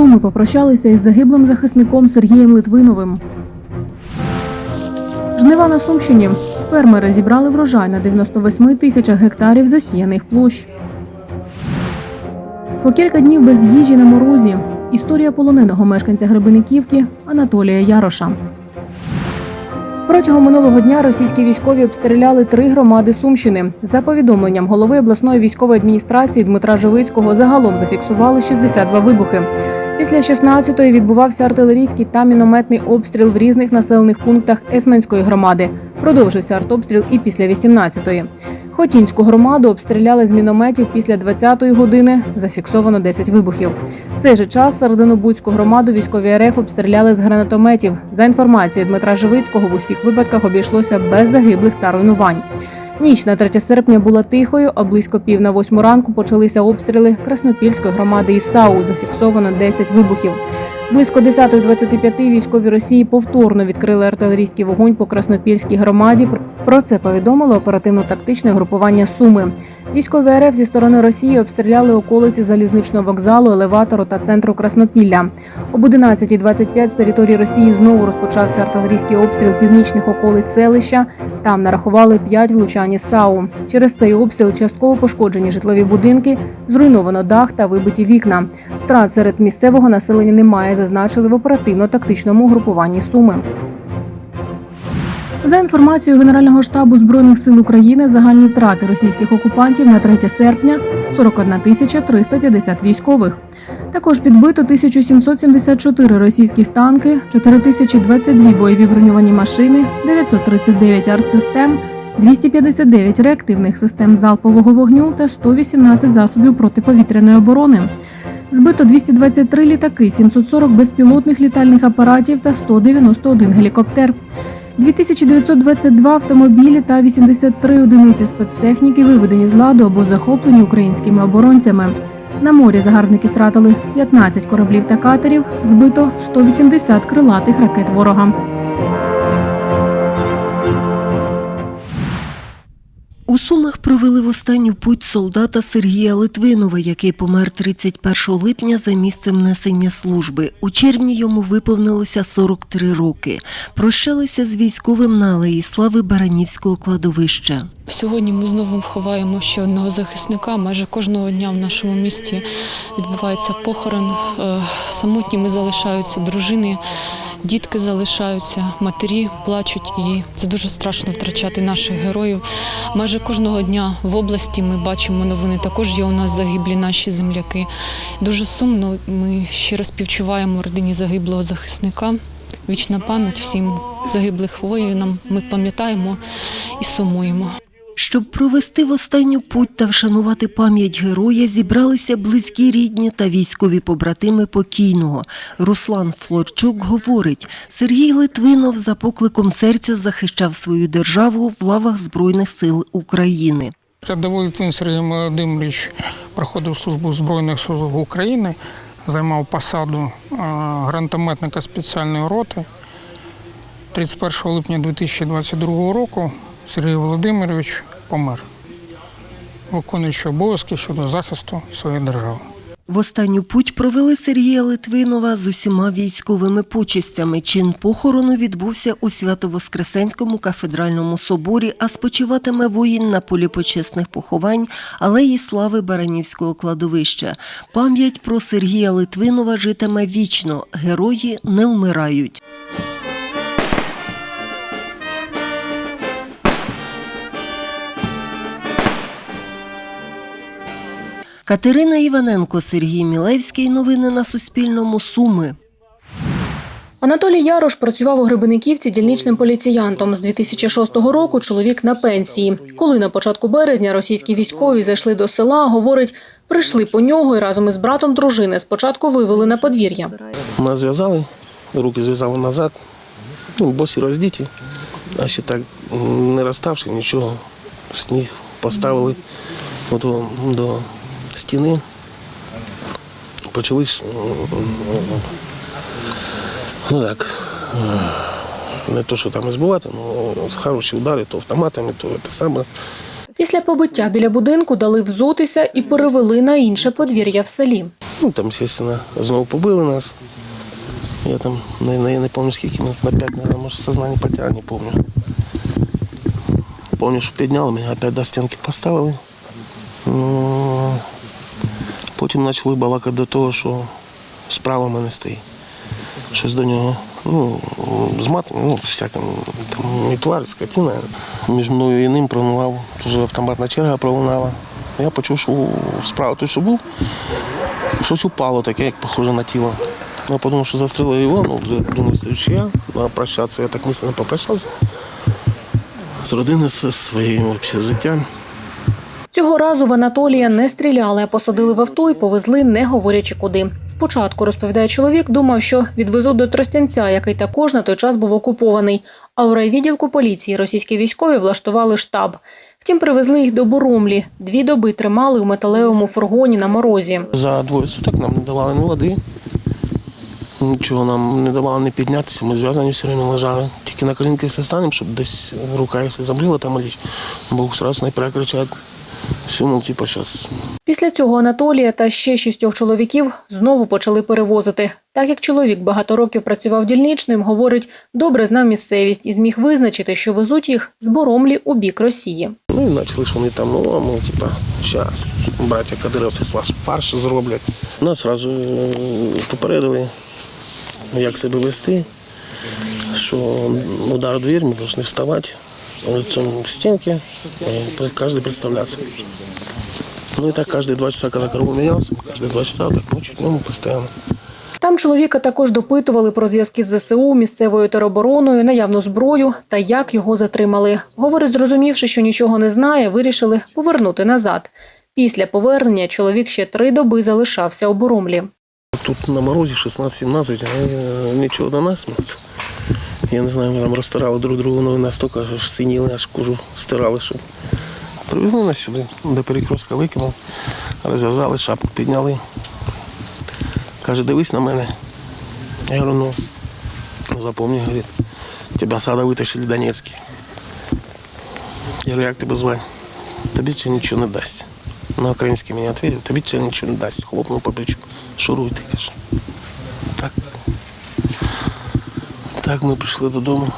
Суми попрощалися із загиблим захисником Сергієм Литвиновим. Жнива на Сумщині. Фермери зібрали врожай на 98 тисячах гектарів засіяних площ. По кілька днів без їжі на морозі. Історія полоненого мешканця Гребениківки Анатолія Яроша. Протягом минулого дня російські військові обстріляли три громади Сумщини. За повідомленням голови обласної військової адміністрації Дмитра Живицького, загалом зафіксували 62 вибухи. Після 16-ї відбувався артилерійський та мінометний обстріл в різних населених пунктах Есменської громади. Продовжився артобстріл і після 18-ї. Хотінську громаду обстріляли з мінометів після 20-ї години. Зафіксовано 10 вибухів. В цей же час Серединобудську громаду військові РФ обстріляли з гранатометів. За інформацією Дмитра Живицького, в усіх випадках обійшлося без загиблих та руйнувань. Ніч на 3 серпня була тихою, а близько пів на восьму ранку почалися обстріли Краснопільської громади Ісау. САУ. Зафіксовано 10 вибухів. Близько 10.25 військові Росії повторно відкрили артилерійський вогонь по Краснопільській громаді. Про це повідомило оперативно-тактичне групування Суми. Військові РФ зі сторони Росії обстріляли околиці залізничного вокзалу, елеватору та центру Краснопілля. Об 11.25 з території Росії знову розпочався артилерійський обстріл північних околиць селища. Там нарахували 5 влучань із САУ. Через цей обстріл частково пошкоджені житлові будинки, зруйновано дах та вибиті вікна. Втрат серед місцевого населення немає, зазначили в оперативно-тактичному групуванні Суми. За інформацією Генерального штабу Збройних сил України, загальні втрати російських окупантів на 3 серпня 41 тисяча 350 військових. Також підбито 1774 російських танки, 4022 бойові броньовані машини, 939 артсистем, 259 реактивних систем залпового вогню та 118 засобів протиповітряної оборони. Збито 223 літаки, 740 безпілотних літальних апаратів та 191 гелікоптер. 2922 автомобілі та 83 одиниці спецтехніки виведені з ладу або захоплені українськими оборонцями. На морі загарбники втратили 15 кораблів та катерів, збито 180 крилатих ракет ворога. У Сумах провели в останню путь солдата Сергія Литвинова, який помер 31 липня за місцем несення служби. У червні йому виповнилося 43 роки. Прощалися з військовим на алеї слави Баранівського кладовища. Сьогодні ми знову ховаємо ще одного захисника. Майже кожного дня в нашому місті відбувається похорон. Е, Самотніми залишаються дружини, дітки залишаються, матері плачуть, і це дуже страшно втрачати наших героїв. Майже кожного дня в області ми бачимо новини. Також є у нас загиблі наші земляки. Дуже сумно. Ми щиро співчуваємо родині загиблого захисника. Вічна пам'ять всім загиблих воїнам. Ми пам'ятаємо і сумуємо. Щоб провести в останню путь та вшанувати пам'ять героя, зібралися близькі рідні та військові побратими покійного. Руслан Флорчук говорить, Сергій Литвинов за покликом серця захищав свою державу в лавах Збройних сил України. Рядовий Литвин Сергій Володимирович проходив службу Збройних силах України, займав посаду е, гранатометника спеціальної роти. 31 липня 2022 року Сергій Володимирович помер, виконуючи обов'язки щодо захисту своєї держави. В останню путь провели Сергія Литвинова з усіма військовими почестями. Чин похорону відбувся у Свято-Воскресенському кафедральному соборі, а спочиватиме воїн на полі почесних поховань алеї слави Баранівського кладовища. Пам'ять про Сергія Литвинова житиме вічно. Герої не вмирають. Катерина Іваненко, Сергій Мілевський. Новини на Суспільному. Суми. Анатолій Ярош працював у Гребениківці дільничним поліціянтом. З 2006 року чоловік на пенсії. Коли на початку березня російські військові зайшли до села, говорить, прийшли по нього і разом із братом дружини спочатку вивели на подвір'я. Нас зв'язали, руки зв'язали назад, ну, босі роздіті, а ще так не розставши, нічого, сніг поставили ото до стіни. Почались, ну так, не то, що там і збивати, ну, хороші удари, то автоматами, то те саме. Після побиття біля будинку дали взутися і перевели на інше подвір'я в селі. Ну, там, звісно, знову побили нас. Я там не, не, не пам'ятаю скільки, минут на 5, наверное, може, сознання потягне, не пам'ятаю. Пам'ятаю, що підняли, мене опять до стінки поставили. Ну, Потім почали балакати до того, що справа мене стоїть. Щось до нього, ну, з матом, ну, всяким, там, і тварь, скотина. Між мною і ним пролунав, вже автоматна черга пролунала. Я почув, що справа той, що був, щось упало таке, як похоже на тіло. Я подумав, що застрелив його, ну вже думаю, що я прощатися. Я так мислено попрощався з родиною, зі своїм життям. Цього разу в Анатолія не стріляли, а посадили в авто і повезли, не говорячи куди. Спочатку, розповідає чоловік, думав, що відвезуть до Тростянця, який також на той час був окупований. А у райвідділку поліції російські військові влаштували штаб. Втім, привезли їх до Боромлі. Дві доби тримали у металевому фургоні на морозі. За двоє суток нам не давали ні води, нічого нам не давали не піднятися. Ми зв'язані все время лежали. Тільки на колінки все станемо, щоб десь рука, якщо заболіла, там ліч. Бог сразу снайпера кричать. Все, ну, типу, зараз Після цього Анатолія та ще шістьох чоловіків знову почали перевозити. Так як чоловік багато років працював дільничним, говорить, добре знав місцевість і зміг визначити, що везуть їх з Боромлі у бік Росії. Ну і почали, що вони там, ну, а ми, типа, зараз, браття кадировці з вас фарш зроблять. Нас одразу попередили, як себе вести, що удар двір, ми повинні вставати лицом к стінки, і кожен представлятися. Ну і так кожні два часа, коли корова мінявся, кожні два часа, так ну, ми постійно. Там чоловіка також допитували про зв'язки з ЗСУ, місцевою теробороною, наявну зброю та як його затримали. Говорить, зрозумівши, що нічого не знає, вирішили повернути назад. Після повернення чоловік ще три доби залишався у Боромлі. Тут на морозі 16-17, а е, нічого до нас. Я не знаю, ми там розтирали друг другу, ну настільки аж синіли, аж кожу стирали, що привезли нас сюди, до перекрестка викинув, розв'язали, шапку підняли. Каже, дивись на мене. Я говорю, ну, запомни, говорить, тебе сада витащили Донецький. Я говорю, як тебе звати? Тобі це нічого не дасть. На український мені відповів, тобі це нічого не дасть. Хлопнув по плечу. Шуруй ти, каже. Так. Так ми прийшли додому.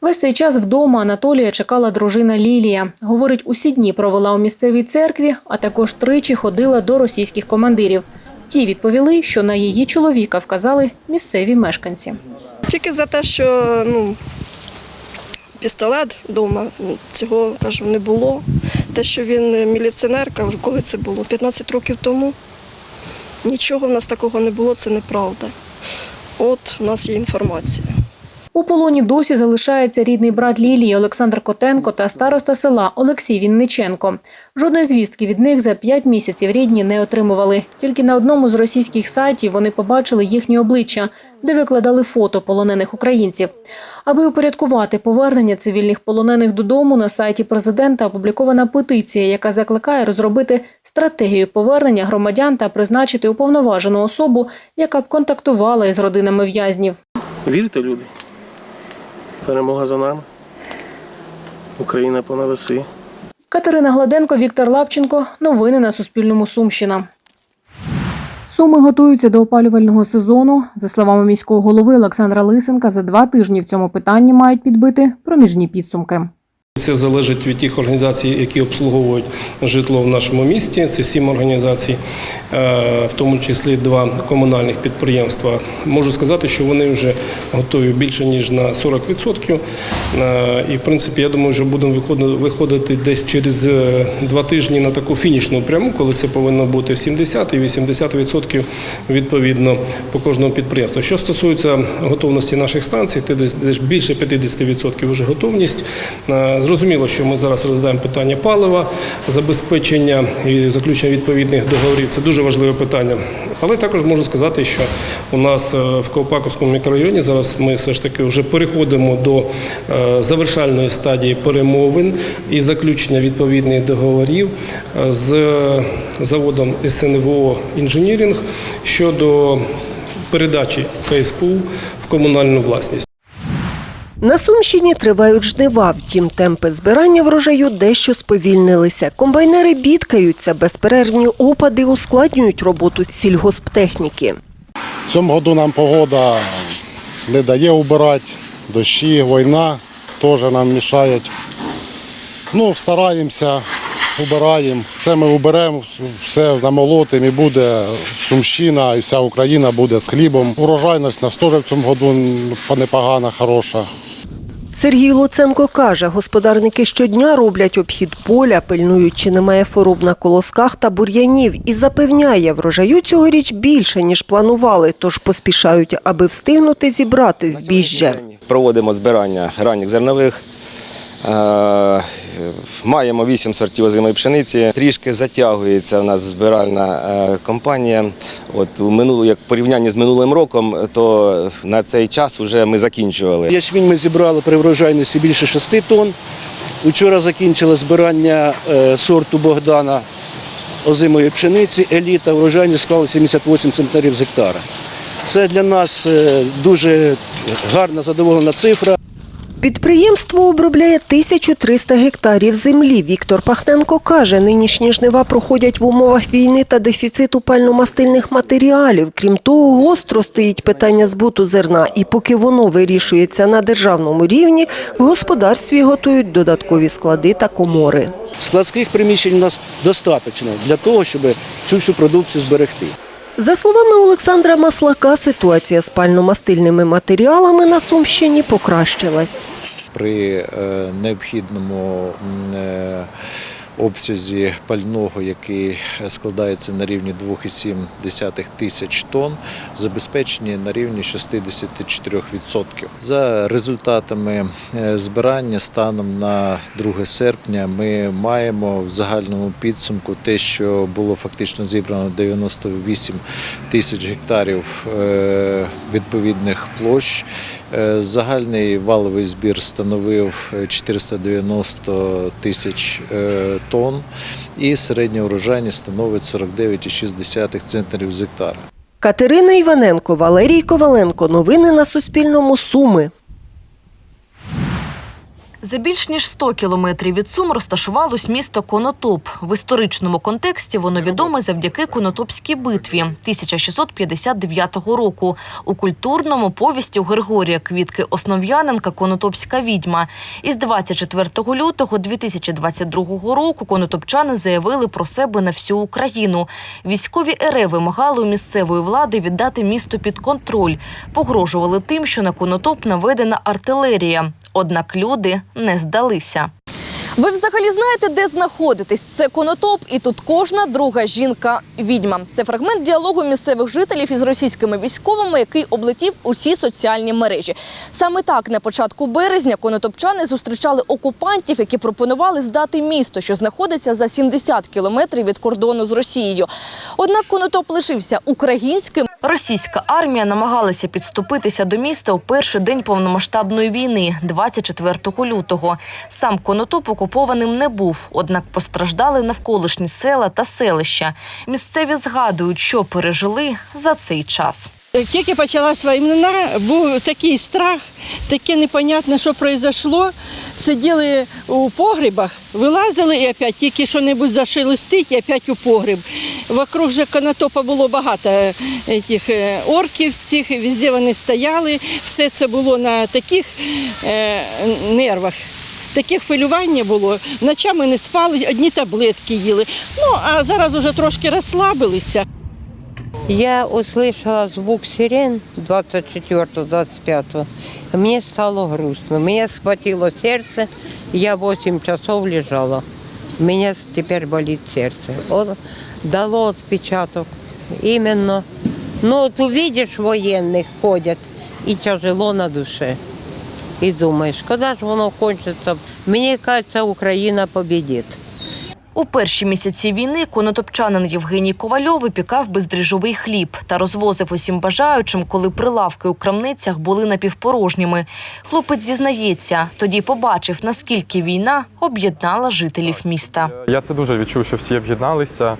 Весь цей час вдома Анатолія чекала дружина Лілія. Говорить, усі дні провела у місцевій церкві, а також тричі ходила до російських командирів. Ті відповіли, що на її чоловіка вказали місцеві мешканці. Тільки за те, що ну, пістолет вдома, цього кажу, не було. Те, що він міліціонер, кажу, коли це було? 15 років тому. Нічого в нас такого не було, це неправда. От у нас є інформація. У полоні досі залишається рідний брат Лілії Олександр Котенко та староста села Олексій Вінниченко. Жодної звістки від них за п'ять місяців рідні не отримували. Тільки на одному з російських сайтів вони побачили їхні обличчя, де викладали фото полонених українців. Аби упорядкувати повернення цивільних полонених додому, на сайті президента опублікована петиція, яка закликає розробити стратегію повернення громадян та призначити уповноважену особу, яка б контактувала із родинами в'язнів. Вірте, люди. Перемога за нами. Україна понад уси. Катерина Гладенко, Віктор Лапченко. Новини на Суспільному. Сумщина. Суми готуються до опалювального сезону. За словами міського голови Олександра Лисенка, за два тижні в цьому питанні мають підбити проміжні підсумки. Це залежить від тих організацій, які обслуговують житло в нашому місті. Це сім організацій, е, в тому числі два комунальних підприємства. Можу сказати, що вони вже готові більше ніж на 40%. Е, І в принципі, я думаю, що будемо виходити- десь через е, два тижні на таку фінішну пряму, коли це повинно бути 70 і 80% відповідно по кожному підприємству. Що стосується готовності наших станцій, це десь більше 50% вже готовність. Зрозуміло, що ми зараз розглядаємо питання палива, забезпечення і заключення відповідних договорів. Це дуже важливе питання. Але також можу сказати, що у нас е, в Ковпаковському мікрорайоні зараз ми все ж таки вже переходимо до е, завершальної стадії перемовин і заключення відповідних договорів е, з заводом СНВО інженірінг щодо передачі КСПУ в комунальну власність. На Сумщині тривають жнива, втім темпи збирання врожаю дещо сповільнилися. Комбайнери бідкаються, безперервні опади ускладнюють роботу сільгосптехніки. В цьому году нам погода не дає убирати, дощі, війна теж нам мішають. Ну, стараємося, убираємо. Все ми уберемо, все намолотимо і буде Сумщина, і вся Україна буде з хлібом. Урожайність нас теж в цьому году непогана, хороша. Сергій Луценко каже, господарники щодня роблять обхід поля, пильнують, чи немає хвороб на колосках та бур'янів, і запевняє, врожаю цьогоріч більше, ніж планували, тож поспішають, аби встигнути зібрати збіжжя. Проводимо збирання ранніх зернових. Е, Маємо вісім сортів озимої пшениці. Трішки затягується у нас збиральна е, кампанія. От у минулу, як в порівнянні з минулим роком, то на цей час вже ми закінчували. Ячмінь ми зібрали при врожайності більше 6 тонн. Вчора закінчили збирання е, сорту Богдана озимої пшениці. Еліта врожайність склала 78 центнерів з гектара. Це для нас дуже гарна задоволена цифра. Підприємство обробляє 1300 гектарів землі. Віктор Пахненко каже, нинішні жнива проходять в умовах війни та дефіциту пальномастильних матеріалів. Крім того, гостро стоїть питання збуту зерна, і поки воно вирішується на державному рівні, в господарстві готують додаткові склади та комори. Складських приміщень у нас достатньо для того, щоб цю всю продукцію зберегти. За словами Олександра Маслака, ситуація з пальномастильними матеріалами на Сумщині покращилась. при е, необхідному е, обсязі пального, який складається на рівні 2,7 тисяч тонн, забезпечені на рівні 64%. За результатами е, збирання станом на 2 серпня ми маємо в загальному підсумку те, що було фактично зібрано 98 тисяч гектарів е, відповідних площ. Е, Загальний валовий збір становив е, 490 тисяч тонн і середня урожайність становить 49,6 центнерів з гектара. Катерина Іваненко, Валерій Коваленко. Новини на Суспільному. Суми. За більш ніж 100 кілометрів від Сум розташувалось місто Конотоп. В історичному контексті воно відоме завдяки Конотопській битві 1659 року. У культурному повісті Григорія Квітки Основ'яненка Конотопська відьма. Із 24 лютого 2022 року конотопчани заявили про себе на всю Україну. Військові РФ вимагали у місцевої влади віддати місто під контроль. Погрожували тим, що на Конотоп наведена артилерія. Однак люди не здалися. Ви взагалі знаєте, де знаходитесь? Це конотоп, і тут кожна друга жінка відьма. Це фрагмент діалогу місцевих жителів із російськими військовими, який облетів усі соціальні мережі. Саме так на початку березня конотопчани зустрічали окупантів, які пропонували здати місто, що знаходиться за 70 кілометрів від кордону з Росією. Однак конотоп лишився українським. Російська армія намагалася підступитися до міста у перший день повномасштабної війни, 24 лютого. Сам конотоп окупованим не був, однак постраждали навколишні села та селища. Місцеві згадують, що пережили за цей час. Тільки почалась війна, був такий страх, таке непонятне, що пройшло. Сиділи у погрібах, вилазили і опять тільки що-небудь зашелестить, і опять у погріб. Вокруг же Конотопа було багато е, тих е, орків, цих, везде вони стояли. Все це було на таких е, нервах. Таке хвилювання було. Ночами не спали, одні таблетки їли. Ну, а зараз вже трошки розслабилися. Я услышала звук сирен 24-25. Мне стало грустно. Меня схватило сердце. Я 8 часов лежала. У меня теперь болит сердце. Дало отпечаток. Именно. Ну, вот увидишь военных ходят, и тяжело на душе. И думаешь, когда же оно кончится? Мне кажется, Украина победит. У перші місяці війни конотопчанин Євгеній Ковальов випікав бездріжовий хліб та розвозив усім бажаючим, коли прилавки у крамницях були напівпорожніми. Хлопець зізнається, тоді побачив, наскільки війна об'єднала жителів міста. Я це дуже відчув, що всі об'єдналися.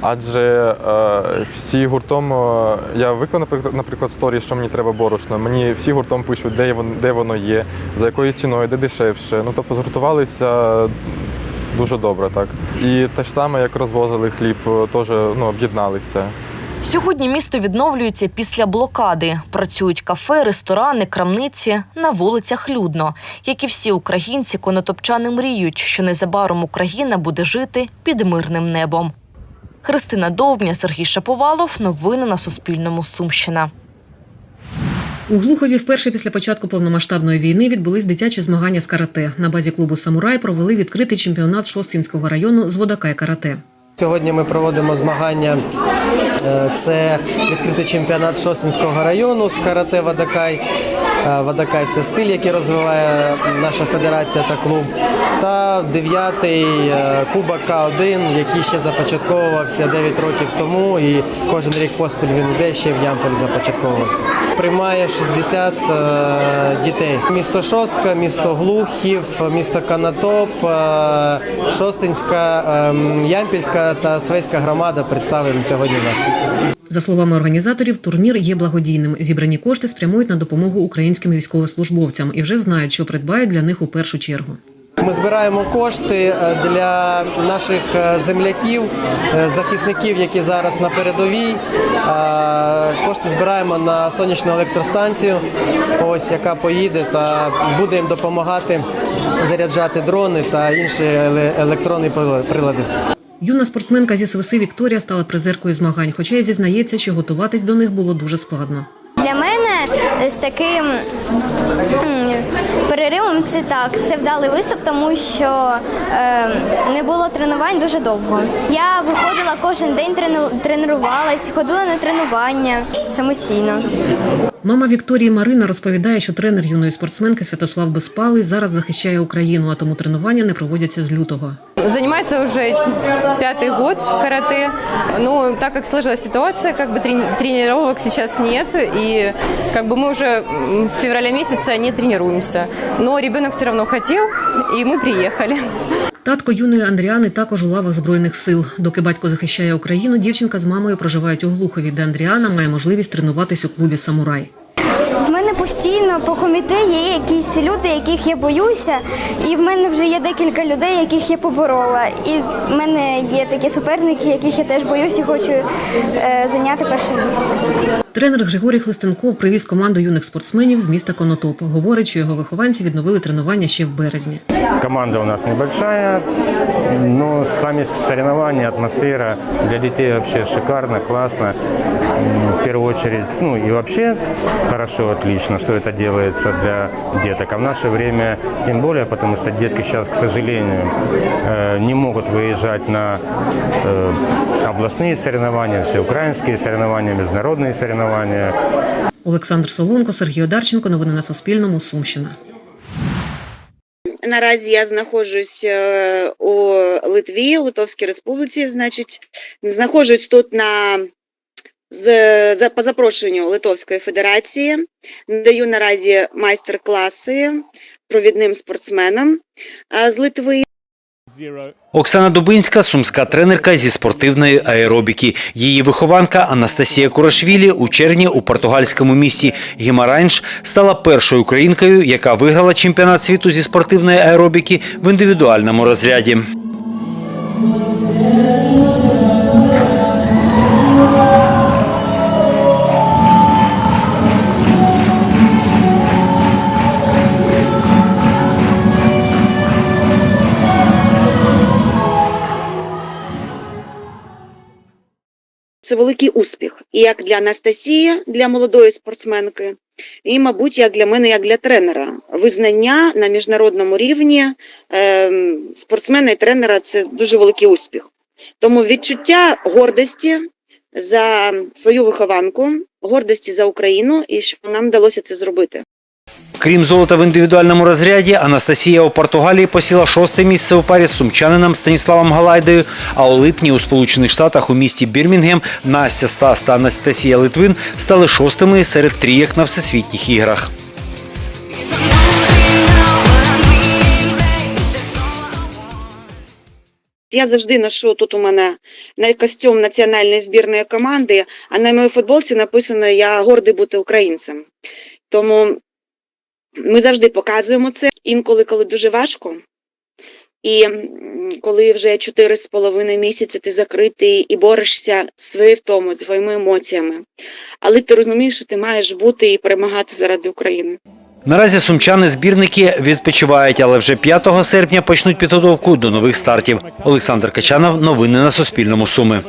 Адже е, всі гуртом, е, я виклав, наприклад, наприклад, сторі, що мені треба борошно. Мені всі гуртом пишуть, де воно, де воно є, за якою ціною, де дешевше. Ну тобто згуртувалися дуже добре, так. І те ж саме, як розвозили хліб, е, теж ну, об'єдналися. Сьогодні місто відновлюється після блокади. Працюють кафе, ресторани, крамниці. На вулицях людно. Як і всі українці, конотопчани мріють, що незабаром Україна буде жити під мирним небом. Христина Довбня, Сергій Шаповалов. Новини на Суспільному. Сумщина. У Глухові вперше після початку повномасштабної війни відбулись дитячі змагання з карате. На базі клубу Самурай провели відкритий чемпіонат Шостинського району з водокай карате. Сьогодні ми проводимо змагання. Е, Це відкритий чемпіонат Шостинського району з карате Вадакай. Е, Вадакай це стиль, який розвиває наша федерація та клуб. Та дев'ятий е, Кубок К1, який ще започатковувався 9 років тому, і кожен рік поспіль він йде ще в Ямполі започатковувався. Приймає 60 е, дітей. Місто Шостка, місто Глухів, місто Канатоп, Шостинська, ем, Ямпільська та Свейська громада представлені сьогодні у нас. За словами організаторів, турнір є благодійним. Зібрані кошти спрямують на допомогу українським військовослужбовцям і вже знають, що придбають для них у першу чергу. Ми збираємо кошти е, для наших е, земляків, е, захисників, які зараз на передовій. Кошти збираємо на сонячну електростанцію, ось яка поїде та буде їм допомагати заряджати дрони та інші електронні прилади. Юна спортсменка зі Свиси Вікторія стала призеркою змагань, хоча й зізнається, що готуватись до них було дуже складно. Для мене з таким переривом це так. Це вдалий виступ, тому що е, не було тренувань дуже довго. Я виходила кожен день, трену- тренувалась, ходила на тренування самостійно. Мама Вікторії Марина розповідає, що тренер юної спортсменки Святослав Безпалий зараз захищає Україну, а тому тренування не проводяться з лютого. Занимается уже ч- пятый год в карате. Ну, так как сложилась ситуация, как бы трени- тренировок сейчас нет, и как бы мы уже м, с февраля месяца не тренируемся. Но ребенок все равно хотел, и мы приехали. Татко юної Андріани також у лавах збройних сил. Доки батько захищає Україну, дівчинка з мамою проживають у Глухові, де Андріана має можливість тренуватись у клубі Самурай. Постійно по коміте є якісь люди, яких я боюся, і в мене вже є декілька людей, яких я поборола. І в мене є такі суперники, яких я теж боюся і хочу е, зайняти перше місце. Тренер Григорій Хлистенков привіз команду юних спортсменів з міста Конотоп. Говорить, що його вихованці відновили тренування ще в березні. Команда у нас небольшая, но сами соревнования, атмосфера для детей вообще шикарно, классно М, В первую очередь, ну и вообще хорошо, отлично, что это делается для деток. А в наше время тем более, потому что детки сейчас, к сожалению, э, не могут выезжать на э, областные соревнования, всеукраинские соревнования, международные соревнования. Олександр Соломко, Сергій Одарченко. Новини на Суспільному. Сумщина. Наразі я знаходжусь е, у Литві, Литовській Республіці. Значить, знаходжусь тут на з, за, по запрошенню Литовської Федерації. Даю наразі майстер-класи провідним спортсменам з Литви. Оксана Дубинська – сумська тренерка зі спортивної аеробіки. Її вихованка Анастасія Курашвілі у червні у португальському місті Гімаранж стала першою українкою, яка виграла чемпіонат світу зі спортивної аеробіки в індивідуальному розряді. Це великий успіх. І як для Анастасії, для молодої спортсменки, і, мабуть, як для мене, як для тренера. Визнання на міжнародному рівні ем, спортсмена і тренера це дуже великий успіх. Тому відчуття гордості за свою вихованку, гордості за Україну і що нам вдалося це зробити. Крім золота в індивідуальному розряді, Анастасія у Португалії посіла шосте місце у парі з сумчанином Станіславом Галайдою. А у липні у Сполучених Штатах у місті Бірмінгем Настя Стас та Анастасія Литвин стали шостими серед трієк на всесвітніх іграх. Я завжди ношу тут у мене на костюм національної збірної команди, а на моїй футболці написано Я гордий бути українцем. Тому ми завжди показуємо це. Інколи, коли дуже важко, і коли вже чотири з половиною місяці ти закритий і борешся своєю втомою, своїми емоціями. Але ти розумієш, що ти маєш бути і перемагати заради України. Наразі сумчани-збірники відпочивають, але вже 5 серпня почнуть підготовку до нових стартів. Олександр Качанов. Новини на Суспільному. Суми.